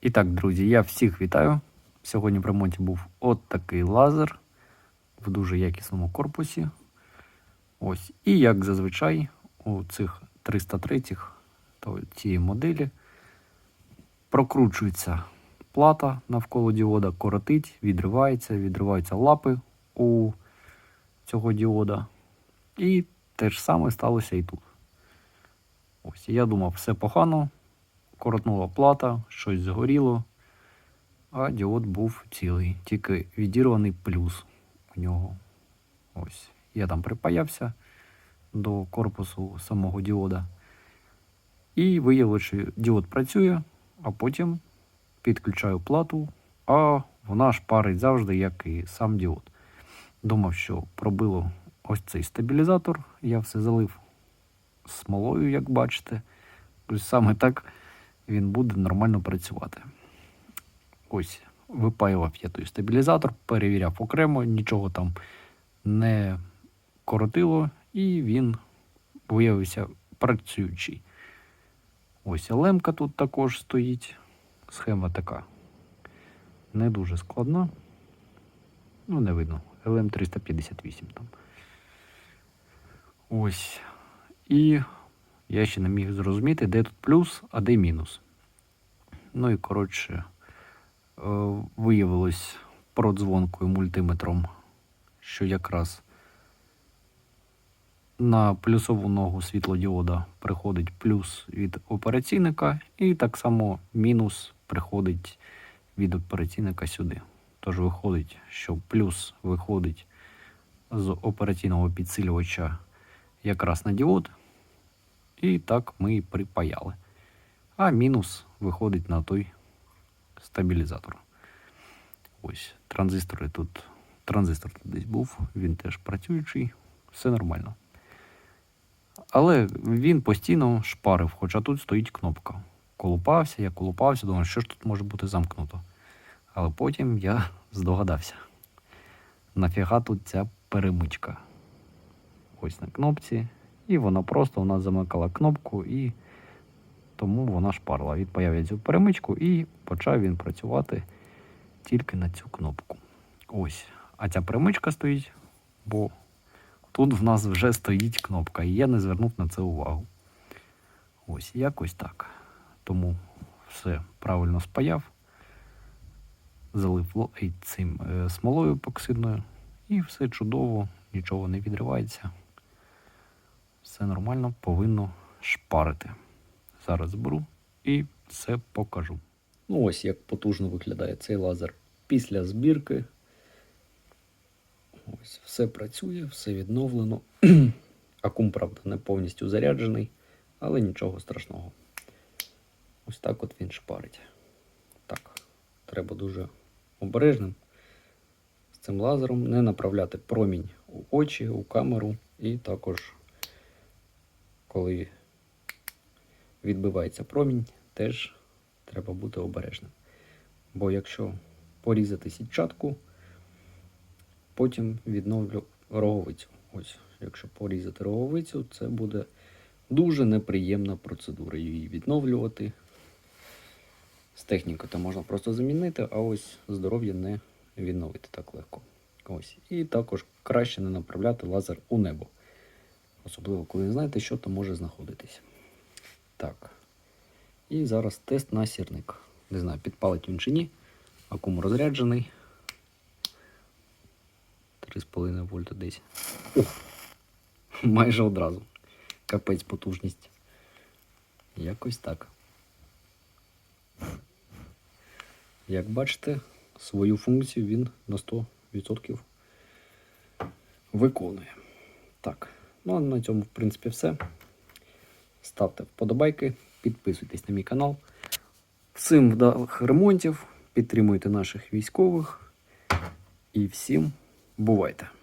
І так, друзі, я всіх вітаю. Сьогодні в ремонті був от такий лазер в дуже якісному корпусі. Ось. І як зазвичай у цих 303-х то цієї моделі прокручується плата навколо діода, коротить, відривається, відриваються лапи у цього діода. І те ж саме сталося і тут. Ось, я думав, все погано, коротнула плата, щось згоріло, а діод був цілий, тільки відірваний плюс у нього. Ось. Я там припаявся до корпусу самого діода. І виявилося, що діод працює, а потім підключаю плату, а вона ж парить завжди, як і сам діод. Думав, що пробило ось цей стабілізатор, я все залив смолою, як бачите. Саме так він буде нормально працювати. Ось, випаював я той стабілізатор, перевіряв окремо, нічого там не коротило, і він виявився працюючий. Ось лемка тут також стоїть. Схема така. Не дуже складна. Ну, не видно. LM 358 там. Ось. І я ще не міг зрозуміти, де тут плюс, а де мінус. Ну і коротше, е, виявилось продзвонкою мультиметром, що якраз на плюсову ногу світлодіода приходить плюс від операційника, і так само мінус приходить від операційника сюди. Тож виходить, що плюс виходить з операційного підсилювача якраз на діод, і так ми і припаяли. А мінус виходить на той стабілізатор. Ось транзистори тут. Транзистор тут десь був, він теж працюючий, все нормально. Але він постійно шпарив, хоча тут стоїть кнопка. Колупався, я колупався, думав, що ж тут може бути замкнуто. Але потім я здогадався. Нафіга тут ця перемичка. Ось на кнопці. І вона просто у нас замикала кнопку, і тому вона шпарила. Відпаяв цю перемичку і почав він працювати тільки на цю кнопку. Ось. А ця перемичка стоїть, бо тут в нас вже стоїть кнопка, і я не звернув на це увагу. Ось, якось так. Тому все правильно спаяв, залив цим е, смолою епоксидною, і все чудово, нічого не відривається. Все нормально, повинно шпарити. Зараз зберу і все покажу. Ну ось як потужно виглядає цей лазер після збірки. Ось все працює, все відновлено. Акум, правда, не повністю заряджений, але нічого страшного. Ось так от він шпарить. Так, треба дуже обережним з цим лазером не направляти промінь у очі, у камеру, і також, коли відбивається промінь, теж треба бути обережним. Бо якщо порізати сітчатку, потім відновлю роговицю. Ось, якщо порізати роговицю, це буде дуже неприємна процедура її відновлювати. З технікою то можна просто замінити, а ось здоров'я не відновити так легко. Ось. І також краще не направляти лазер у небо. Особливо, коли не знаєте, що там може знаходитись. Так. І зараз тест на сірник. Не знаю, підпалить він чи ні. Акум розряджений. 3,5 вольта десь. О! Майже одразу. Капець потужність. Якось так. Як бачите, свою функцію він на 100% виконує. Так, ну а на цьому, в принципі, все. Ставте вподобайки, підписуйтесь на мій канал. Всім вдалих ремонтів, підтримуйте наших військових і всім бувайте!